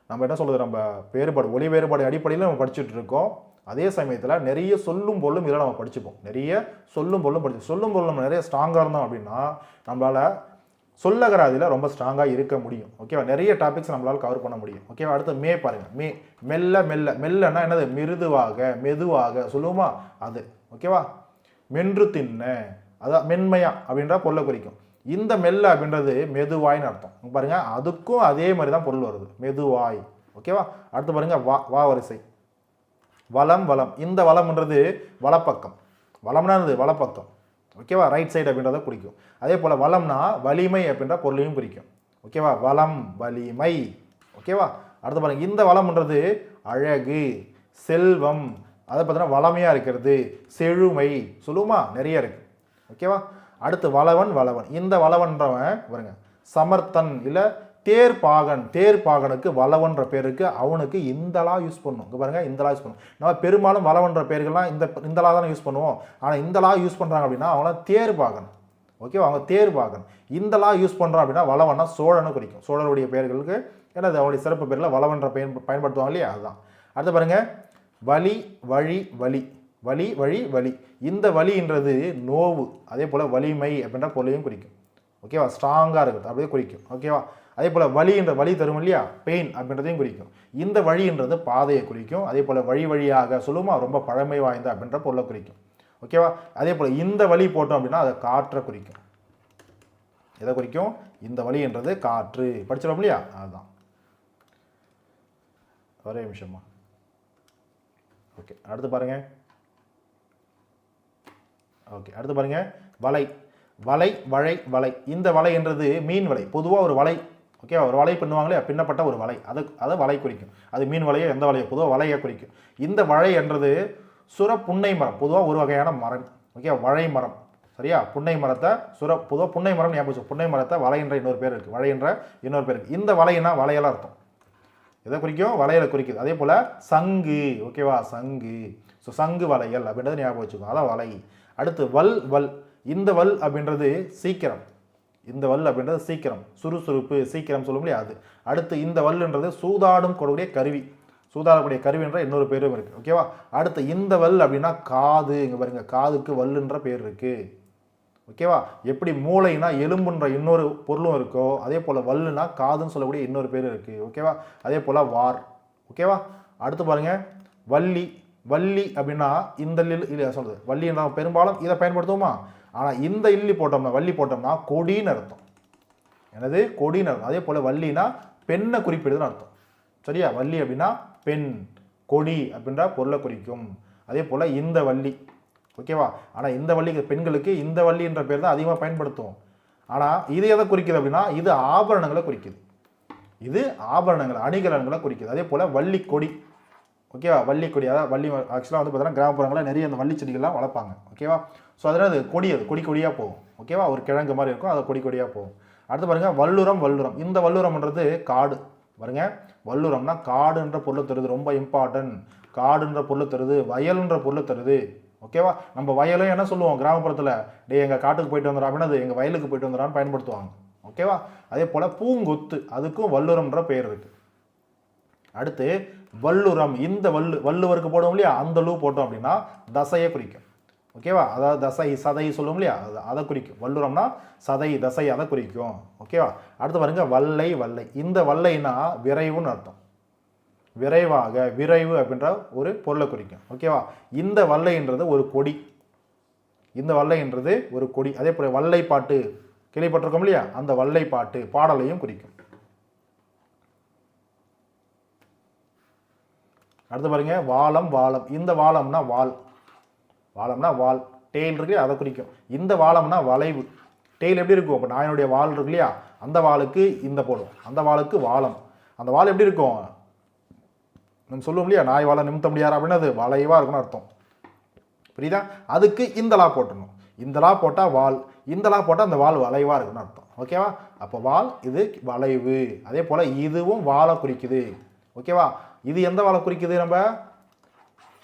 S1: நம்ம என்ன சொல்கிறது நம்ம வேறுபாடு ஒளி வேறுபாடு அடிப்படையில் நம்ம படிச்சுட்டு இருக்கோம். அதே சமயத்தில் நிறைய சொல்லும் பொருளும் இதில் நம்ம படிச்சுப்போம். நிறைய சொல்லும் பொருளும் படிச்சு சொல்லும் பொருள் நம்ம நிறைய ஸ்ட்ராங்காக இருந்தோம் அப்படின்னா நம்மளால் சொல்லகராதியில் ரொம்ப ஸ்ட்ராங்காக இருக்க முடியும். ஓகேவா நிறைய டாபிக்ஸ் நம்மளால் கவர் பண்ண முடியும். ஓகேவா அடுத்து மே பாருங்கள் மே மெல்ல மெல்ல மெல்லன்னா என்னது? மிருதுவாக மெதுவாக சொல்லுவோமா? அது. ஓகேவா மென்று தின்ன. அதான் மென்மையா அப்படின்ற பொருளை குறிக்கும். இந்த மெல்ல அப்படின்றது மெதுவாய்னு அர்த்தம். பாருங்கள் அதுக்கும் அதே மாதிரி தான் பொருள் வருது. மெதுவாய். ஓகேவா அடுத்து பாருங்கள் வா வா வரிசை வலம் வலம் இந்த வலம்ன்றது வலப்பக்கம் வலம்னா என்னது? வலப்பக்கம் ஓகேவா ரைட் சைடு அப்படின்றத குறிக்கும். அதே போல் வலம்னா வலிமை அப்படின்ற பொருளையும் குறிக்கும். ஓகேவா வளம் வலிமை. ஓகேவா அடுத்து பாருங்கள் இந்த வளம்ன்றது அழகு செல்வம் அதை பார்த்தீங்கன்னா வளமையாக இருக்கிறது செழுமை. சொல்லுமா நிறைய இருக்கு. ஓகேவா அடுத்து வளவன் வளவன். இந்த வளவன்றவன் பாருங்க சமர்த்தன் இல்லை தேர் பாகன் தேர் பாகனுக்கு வளவன்ற பேருக்கு அவனுக்கு இந்தலா யூஸ் பண்ணும். இங்கே பாருங்கள் இந்தலா யூஸ் பண்ணும். நம்ம பெரும்பாலும் வளவன்ற பேர்கள்லாம் இந்த இந்தலா தானே யூஸ் பண்ணுவோம். ஆனால் இந்தலா யூஸ் பண்ணுறாங்க அப்படின்னா அவங்களாம் பாகன் ஓகேவா? அவங்க தேர்வாகன் இந்தலா யூஸ் பண்ணுறோம் அப்படின்னா வளவன்னா சோழனை குறிக்கும் சோழருடைய பெயர்களுக்கு என்னது? அவருடைய சிறப்பு பேரில் வளவன்ற பயன் பயன்படுத்துவாங்க இல்லையா? அதுதான். அடுத்து பாருங்கள் வலி வழி வலி. வலி வழி வலி. இந்த வலின்றது நோவு. அதே போல் வலிமை அப்படின்ற பொருளையும் குறிக்கும். ஓகேவா? ஸ்ட்ராங்காக இருக்குது அப்படியே குறிக்கும். ஓகேவா? அதே போல் வலின்ற வழி தரும் இல்லையா? பெயின் அப்படின்றதையும் குறிக்கும். இந்த வழின்றது பாதையை குறிக்கும். அதே போல் வழி வழியாக சொல்லுமா ரொம்ப பழமை வாய்ந்த அப்படின்ற பொருளை குறிக்கும். ஓகேவா அதே போல் இந்த வழி போட்டோம் அப்படின்னா அதை காற்றை குறிக்கும். எதை குறிக்கும்? இந்த வழின்றது காற்று. படிச்சிடும் இல்லையா? அதுதான் ஒரே நிமிஷமா ஓகே அடுத்து பாருங்க. ஓகே அடுத்து பாருங்க. வலை. வலை வலை வலை. இந்த வலை என்றது மீன் வலை. பொதுவாக ஒரு வலை ஓகேவா ஒரு வலை பண்ணுவாங்களே பின்னப்பட்ட ஒரு வலை. அது அதை வலை குறிக்கும். அது மீன் வலையோ எந்த வலையோ பொதுவாக வலையை குறிக்கும். இந்த வலை என்றது சுர புன்னை மரம் பொதுவாக ஒரு வகையான மரம். ஓகே? வழை மரம். சரியா? புன்னை மரத்தை சுர பொதுவாக புன்னை மரம் ஞாபகம் புன்னை மரத்தை வளையன்ற இன்னொரு பேர் இருக்குது வளையன்ற இன்னொரு பேர் இருக்குது இந்த வளையனா வலையெல்லாம் அர்த்தம். எதை குறிக்கும்? வளையலை குறிக்குது. அதே போல் சங்கு. ஓகேவா? சங்கு. ஸோ சங்கு வளையல் அப்படின்றது ஞாபகம் வச்சுக்கோங்க அதான் வலை. அடுத்து வல் வல். இந்த வல் அப்படின்றது சீக்கிரம். இந்த வல் அப்படின்றது சீக்கிரம் சுறுசுறுப்பு சீக்கிரம் சொல்ல முடியாது. அடுத்து இந்த வல்லுன்றது சூதாடும் கூடக்கூடிய கருவி. சூதாடக்கூடிய கருவின்ற இன்னொரு பேரும் இருக்குது ஓகேவா அடுத்து இந்த வல் அப்படின்னா காது. இங்கே பாருங்கள் காதுக்கு வல்லுன்ற பேர் இருக்குது ஓகேவா எப்படி மூளைனா எலும்புன்ற இன்னொரு பொருளும் இருக்கோ அதே போல் வல்லுனா காதுன்னு சொல்லக்கூடிய இன்னொரு பேர் இருக்குது ஓகேவா அதே போல் வார். ஓகேவா அடுத்து பாருங்கள் வள்ளி. வள்ளி அப்படின்னா இந்த இல்லி இல்லை வள்ளி பெரும்பாலும் இதை பயன்படுத்துவோமா? ஆனால் இந்த இல்லி போட்டோம்னா வள்ளி போட்டோம்னா கொடின்னு அர்த்தம். எனது கொடின்னு அர்த்தம். அதே போல் வள்ளினா பெண்ணை குறிப்பிடுதுன்னு அர்த்தம். சரியா? வள்ளி அப்படின்னா பெண் கொடி அப்படின்ற பொருளை குறிக்கும். அதே போல் இந்த வள்ளி. ஓகேவா ஆனால் இந்த வள்ளிக்கு பெண்களுக்கு இந்த வள்ளின்ற பேர் தான் அதிகமாக பயன்படுத்துவோம். ஆனால் இது எதை குறிக்குது அப்படின்னா இது ஆபரணங்களை குறிக்குது. இது ஆபரணங்கள் அணிகலன்களை குறிக்குது. அதே போல் வள்ளி கொடி. ஓகேவா வள்ளி கொடி. அதாவது வள்ளி ஆக்சுவலாக வந்து பார்த்தீங்கன்னா கிராமப்புறங்களில் நிறைய அந்த வள்ளி செடிகள்லாம் வளர்ப்பாங்க. ஓகேவா ஸோ அதனால் அது கொடி அது கொடி கொடியாக போகும். ஓகேவா ஒரு கிழங்கு மாதிரி இருக்கும் அது கொடி கொடியாக போகும். அடுத்து பாருங்கள் வல்லுரம் வல்லுரம். இந்த வல்லுரம்ன்றது காடு. பாருங்க வல்லுரம்னா காடுன்ற பொருளை தருது ரொம்ப இம்பார்ட்டன்ட் காடுன்ற பொருளை தருது வயல்ன்ற பொருளை தருது. ஓகேவா நம்ம வயலும் என்ன சொல்லுவோம் கிராமப்புறத்தில்? டே எங்கள் காட்டுக்கு போயிட்டு வந்துடும் அப்படின்னா அது எங்கள் வயலுக்கு போயிட்டு வந்துடான்னு பயன்படுத்துவாங்க. ஓகேவா அதே போல் பூங்கொத்து அதுக்கும் வல்லுரம்ன்ற பெயர் இருக்குது அடுத்து வல்லுரம் இந்த வல்லு வள்ளுவருக்கு போடுவோம் இல்லையா? அந்த லூ போட்டோம் அப்படின்னா தசையை குறிக்கும். ஓகேவா அதாவது தசை சதை சொல்லுவோம் இல்லையா? அது அதை குறிக்கும். வல்லுரம்னா சதை தசை அதை குறிக்கும். ஓகேவா அடுத்து பாருங்க வல்லை வல்லை. இந்த வல்லைனா விரைவுன்னு அர்த்தம். விரைவாக விரைவு அப்படின்ற ஒரு பொருளை குறிக்கும். ஓகேவா இந்த வல்லைன்றது ஒரு கொடி. இந்த வல்லைன்றது ஒரு கொடி. அதே போல வல்லை பாட்டு கேள்விப்பட்டிருக்கோம் இல்லையா? அந்த வல்லை பாட்டு பாடலையும் குறிக்கும். அடுத்து பாருங்கள் வாளம் வாளம். இந்த வாளம்னா வால். வாளம்னா வால். டெயில் இருக்கு அதை குறிக்கும். இந்த வாளம்னா வளைவு. டெயில் எப்படி இருக்கும்? இப்போ நாயனுடைய வால் இருக்கு இல்லையா அந்த வாளுக்கு இந்த போடும் அந்த வாளுக்கு வாளம். அந்த வால் எப்படி இருக்கும்? நம்ம சொல்லுவோம் இல்லையா நாய் வாழை நிமித்த முடியாது அப்படின்னா அது வளைவாக இருக்கும்னு அர்த்தம். புரியுதா? அதுக்கு இந்த லா போட்டணும் இந்த லா போட்டால் வால். இந்த லா போட்டால் அந்த வால் வளைவாக இருக்குன்னு அர்த்தம். ஓகேவா அப்போ வால் இது வளைவு. அதே போல் இதுவும் வாழை குறிக்குது. ஓகேவா இது எந்த வாழை குறிக்குது நம்ம?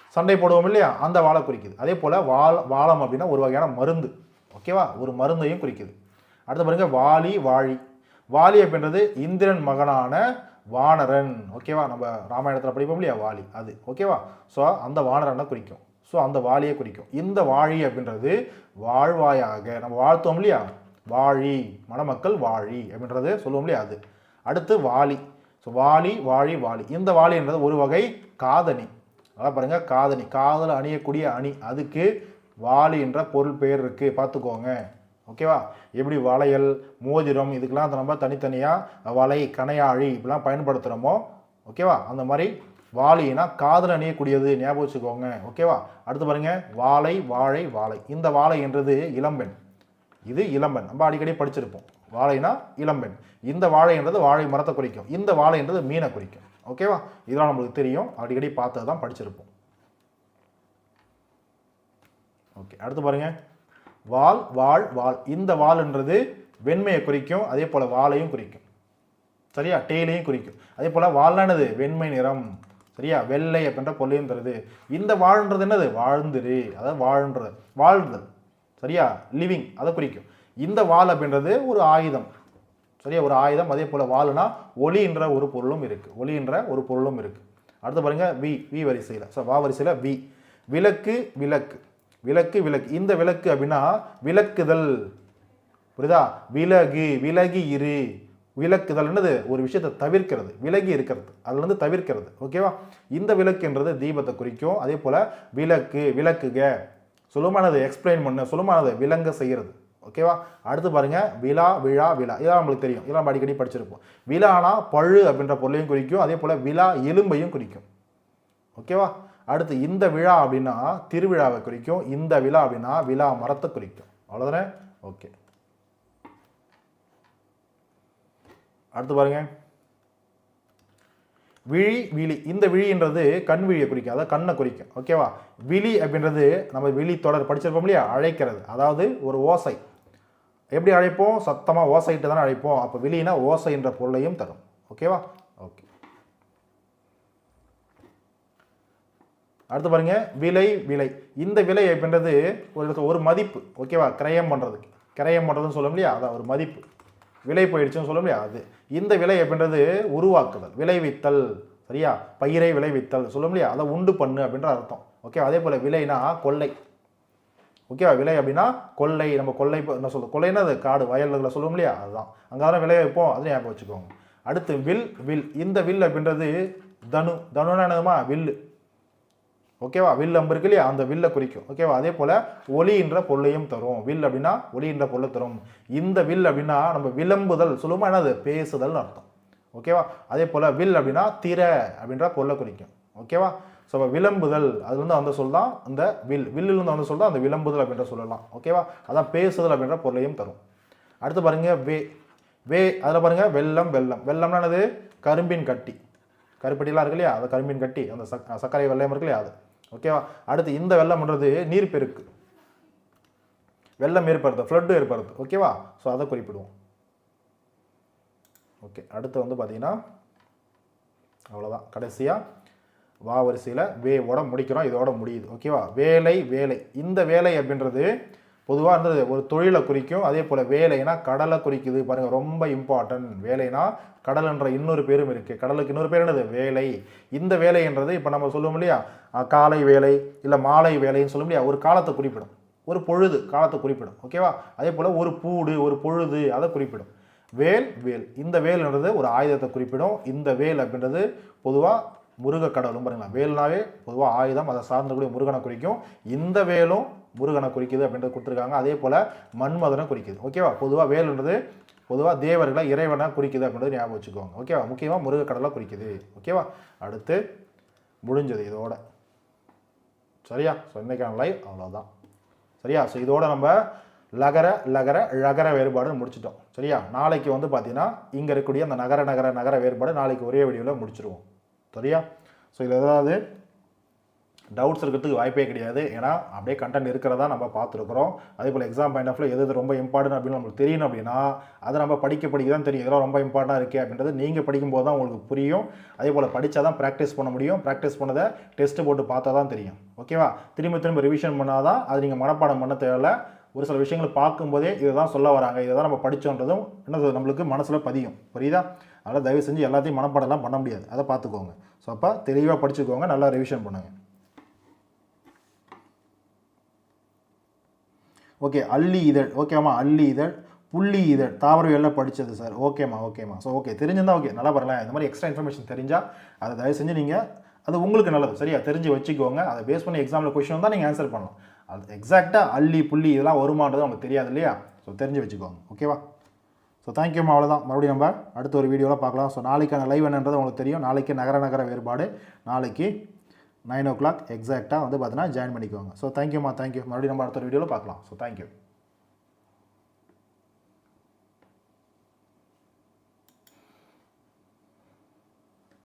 S1: சண்டை போடுவோம் இல்லையா? அந்த வாழை குறிக்குது. அதே போல் வால் வாழம் அப்படின்னா ஒரு வகையான மருந்து. ஓகேவா ஒரு மருந்தையும் குறிக்குது. அடுத்து பாருங்க வாலி வாழி. வாலி அப்படின்றது இந்திரன் மகனான வானரன். ஓகேவா நம்ம ராமாயணத்தில் படிப்போம் இல்லையா? வாலி அது. ஓகேவா ஸோ அந்த வானரனை குறிக்கும். ஸோ அந்த வாலியை குறிக்கும். இந்த வாழி அப்படின்றது வாழ்வாயாக. நம்ம வாழ்த்தோம் இல்லையா? வாழி. மணமக்கள் வாழி அப்படின்றது சொல்லுவோம் இல்லையா? அது. அடுத்து வாலி. ஸோ வாலி வாழி வாலி. இந்த வாலின்றது ஒரு வகை காதணி. அதான் பாருங்கள் காதணி. காதல் அணியக்கூடிய அணி. அதுக்கு வாலி என்ற பொருள் பெயர் இருக்குது பார்த்துக்கோங்க. ஓகேவா எப்படி வளையல் மோதிரம் இதுக்கெல்லாம் நம்ம தனித்தனியாக வலை கணையாழி இப்படிலாம் பயன்படுத்துகிறோமோ ஓகேவா அந்த மாதிரி வாளினா காதல் அணியக்கூடியது. ஞாபகம் வச்சுக்கோங்க. ஓகேவா அடுத்து பாருங்க. வாழை வாழை வாழை. இந்த வாழை என்றது இளம்பெண். இது இளம்பெண். நம்ம அடிக்கடி படிச்சிருப்போம். வாழைனா இளம்பெண். இந்த வாழைன்றது வாழை மரத்தை குறிக்கும். இந்த வாழைன்றது மீனை குறிக்கும். ஓகேவா இதெல்லாம் நம்மளுக்கு தெரியும். அடிக்கடி பார்த்தது தான் படிச்சிருப்போம். ஓகே அடுத்து பாருங்க. வால் வாழ் வால் இந்த வால்ன்றது வெண்மையை குறிக்கும். அதே போல் வாழையும் குறிக்கும். சரியா? டெய்லையும் குறிக்கும். அதே போல் வாழானது வெண்மை நிறம். சரியா? வெள்ளை அப்படின்ற பொல்லையும் தருது. இந்த வாழ்ன்றது என்னது? வாழ்ந்துரு. அதாவது வாழ்ன்றது வாழ்தல். சரியா? லிவிங் அதை குறிக்கும். இந்த வால் அப்படின்றது ஒரு ஆயுதம். சரியா? ஒரு ஆயுதம் அதே போல் வாள்னா ஒளின்ற ஒரு பொருளும் இருக்குது ஒளின்ற ஒரு பொருளும் இருக்குது அடுத்து பாருங்க வி வி வரிசையில். ஸோ வா வரிசையில் வி. விளக்கு விளக்கு. விளக்கு விளக்கு. இந்த விளக்கு அப்படின்னா விளக்குதல். புரியுதா? விலகு விலகி இரு. விளக்குதல் என்னது? ஒரு விஷயத்தை தவிர்க்கிறது. விலகி இருக்கிறது. அதுலேருந்து தவிர்க்கிறது. ஓகேவா இந்த விளக்குன்றது தீபத்தை குறிக்கும். அதே போல் விளக்கு விளக்குக. சுலமானதை எக்ஸ்பிளைன் பண்ண. சுலமானதை விளங்க செய்கிறது. ஓகேவா அடுத்து பாருங்கள் விழா விழா விழா. இதெல்லாம் நம்மளுக்கு தெரியும். இதெல்லாம் நம்ம அடிக்கடி படிச்சிருப்போம். விழானா பழு அப்படின்ற பொருளையும் குறிக்கும். அதே போல் விழா எலும்பையும் குறிக்கும். ஓகேவா அடுத்து இந்த விழா அப்படின்னா திருவிழாவை குறிக்கும். இந்த விழா அப்படின்னா விழா மரத்தை குறிக்கும். அவ்வளோதானே ஓகே அடுத்து பாருங்க. விழி விழி. இந்த விழின்றது கண் விழியை குறிக்கும். அதாவது கண்ணை குறிக்கும். ஓகேவா விழி அப்படின்றது நம்ம விழி தொடர் படிச்சிருப்போம் இல்லையா? அழைக்கிறது. அதாவது ஒரு ஓசை. எப்படி அழைப்போம்? சத்தமாக ஓசைட்டு தானே அழைப்போம். அப்போ வெளியினா ஓசை என்ற பொருளையும் தரும். ஓகேவா ஓகே அடுத்து பாருங்க. விலை விலை. இந்த விலை அப்படின்றது ஒரு ஒரு மதிப்பு. ஓகேவா கிரயம் பண்ணுறதுக்கு கிரயம் பண்ணுறதுன்னு சொல்ல இல்லையா அதான் ஒரு மதிப்பு. விலை போயிடுச்சுன்னு சொல்ல முடியாது அது. இந்த விலை அப்படின்றது உருவாக்குதல். விளைவித்தல். சரியா? பயிரை விளைவித்தல். சொல்ல முடியாது அதை உண்டு பண்ணு அப்படின்ற அர்த்தம். ஓகே அதே போல் விலைனா கொள்ளை. ஓகேவா விலை அப்படின்னா கொள்ளை நம்ம கொள்ளை என்ன சொல்றது? கொள்ளைன்னா அது காடு வயல்களை சொல்லுவோம் இல்லையா? அதுதான். அங்கே தான் விளைய வைப்போம். அது ஞாபகம் வச்சுக்கோங்க. அடுத்து வில் வில். இந்த வில் அப்படின்றது தனு தனுனா என்னதுமா? வில்லு. ஓகேவா? வில் அம்பு இருக்கு இல்லையா? அந்த வில்லை குறிக்கும். ஓகேவா? அதே போல் ஒளின்ற பொருளையும் தரும். வில் அப்படின்னா ஒளின்ற பொருளை தரும். இந்த வில் அப்படின்னா நம்ம விளம்புதல் சொல்லுமா என்னது? பேசுதல்னு அர்த்தம். ஓகேவா? அதே போல் வில் அப்படின்னா திற அப்படின்ற பொருளை குறிக்கும். ஓகேவா? ஸோ விளம்புதல் அது வந்து அந்த சொல் தான் அந்த வில். வில்லிலிருந்து அந்த சொல் தான் அந்த விளம்புதல் அப்படின்ற சொல்லலாம் ஓகேவா அதான் பேசுதல் அப்படின்ற பொருளையும் தரும். அடுத்து பாருங்கள் வே. வே அதில் பாருங்க வெள்ளம் வெள்ளம். வெள்ளம்னா என்னது? கரும்பின் கட்டி. கருப்பட்டிலாம் இருக்கு இல்லையா? அந்த கரும்பின் கட்டி. அந்த சக் சர்க்கரை வெள்ளம் இருக்கு இல்லையா அது? ஓகேவா அடுத்து இந்த வெள்ளம்ன்றது நீர்ப்பெருக்கு வெள்ளம் ஏற்படுது ஃப்ளட்டு ஏற்படுது ஓகேவா ஸோ அதை குறிப்பிடுவோம். ஓகே அடுத்து வந்து பார்த்தீங்கன்னா அவ்வளோதான் கடைசியாக வா வரிசையில் வேவோட முடிக்கிறோம் இதோட முடியுது. ஓகேவா வேலை வேலை. இந்த வேலை அப்படின்றது பொதுவாக இருந்தது ஒரு தொழிலை குறிக்கும். அதே போல் வேலைனா கடலை குறிக்குது. பாருங்கள் ரொம்ப இம்பார்ட்டன்ட் வேலைனா கடலுன்ற இன்னொரு பேரும் இருக்குது கடலுக்கு இன்னொரு பேர் என்னது? வேலை. இந்த வேலைன்றது இப்போ நம்ம சொல்லுவோம் இல்லையா? காலை வேலை இல்லை மாலை வேலைன்னு சொல்ல இல்லையா? ஒரு காலத்தை குறிப்பிடும். ஒரு பொழுது காலத்தை குறிப்பிடும். ஓகேவா அதே போல் ஒரு பூடு ஒரு பொழுது அதை குறிப்பிடும். வேல் வேல். இந்த வேல்ன்றது ஒரு ஆயுதத்தை குறிப்பிடும். இந்த வேல் அப்படின்றது பொதுவாக முருக கடவுளும் பாருங்களா வேல்னாவே பொதுவாக ஆயுதம் அதை சார்ந்தக்கூடிய முருகனை குறிக்கும். இந்த வேலும் முருகனை குறிக்குது அப்படின்றது கொடுத்துருக்காங்க. அதே போல் மன்மதனை குறிக்குது. ஓகேவா பொதுவாக வேலுன்றது பொதுவாக தேவர்களை இறைவனை குறிக்குது அப்படின்றது ஞாபகம் வச்சுக்கோங்க. ஓகேவா முக்கியமாக முருக கடலை குறிக்குது. ஓகேவா அடுத்து முடிஞ்சது இதோட. சரியா? ஸோ இன்றைக்கான லைவ் அவ்வளோதான் சரியா? ஸோ இதோட நம்ம லகர லகர லகர வேறுபாடுன்னு முடிச்சிட்டோம். சரியா? நாளைக்கு வந்து பார்த்தீங்கன்னா இங்கே இருக்கக்கூடிய அந்த நகர நகர நகர வேறுபாடு நாளைக்கு ஒரே வீடியோவில் முடிச்சிருவோம். சரியா? ஸோ இதில் ஏதாவது டவுட்ஸ் இருக்கிறதுக்கு வாய்ப்பே கிடையாது. ஏன்னா அப்படியே கண்டென்ட் இருக்கிறதா நம்ம பார்த்துருக்குறோம். அதே போல் எக்ஸாம் பாயிண்ட் ஆஃப்ல எது எது ரொம்ப இம்பார்ட்டன்ட் அப்படின்னு நம்மளுக்கு தெரியணும் அப்படின்னா அதை நம்ம படிக்க படிக்க தான் தெரியும். இதெல்லாம் ரொம்ப இம்பார்ட்டண்டாக இருக்குது அப்படின்றது நீங்கள் படிக்கும்போது தான் உங்களுக்கு புரியும். அதே போல் படித்தா தான் ப்ராக்டிஸ் பண்ண முடியும். ப்ராக்டிஸ் பண்ணதை டெஸ்ட் போட்டு பார்த்தா தான் தெரியும். ஓகேவா திரும்ப திரும்ப ரிவிஷன் பண்ணால் தான் அது நீங்கள் மனப்பாடம் பண்ண தேவையில்ல. ஒரு சில விஷயங்களை பார்க்கும்போதே இதை தான் சொல்ல வராங்க. இதை தான் நம்ம படித்தோன்றதும் என்னது நம்மளுக்கு மனசில் பதியும். புரியுதா? அதனால் தயவு செஞ்சு எல்லாத்தையும் மனப்பாடம்லாம் பண்ண முடியாது. அதை பார்த்துக்கோங்க. ஸோ அப்போ தெளிவாக படிச்சுக்கோங்க. நல்லா ரிவிஷன் பண்ணுங்கள் ஓகே அள்ளி இதழ். ஓகேம்மா அள்ளி இதழ். புள்ளி இதழ். தாவரவியலில் படித்தது சார் ஓகேம்மா ஓகேம்மா ஸோ ஓகே தெரிஞ்சிருந்தா ஓகே நல்லா பாருங்களேன் இந்த மாதிரி எக்ஸ்ட்ரா இன்ஃபர்மேஷன் தெரிஞ்சால் அதை தயவு செஞ்சு நீங்கள் அது உங்களுக்கு நல்லது. சரியா? தெரிஞ்சு வச்சுக்கோங்க. அதை பேஸ் பண்ணி எக்ஸாமில் கொஷின் தான் நீங்கள் ஆன்சர் பண்ணலாம். அது எக்ஸாக்டாக அள்ளி புள்ளி இதெல்லாம் வருமானது உங்களுக்கு தெரியாது இல்லையா? ஸோ தெரிஞ்சு வச்சுக்கோங்க. ஓகேவா ஸோ தேங்க்யூம்மா அவ்வளோதான் மறுபடியும் நம்ம அடுத்த ஒரு வீடியோவில் பார்க்கலாம். ஸோ நாளைக்கான லைவ் என்னன்றது உங்களுக்கு தெரியும். நாளைக்கு நகர நகர வேறுபாடு. நாளைக்கு நைன் ஓ கிளாக் எக்ஸாக்டாக வந்து பார்த்தீங்கன்னா ஜாயின் பண்ணிக்கோங்க. ஸோ தேங்க்யூம்மா தேங்க்யூ மறுபடியும் நம்ம அடுத்த ஒரு வீடியோவில் பார்க்கலாம். So thank you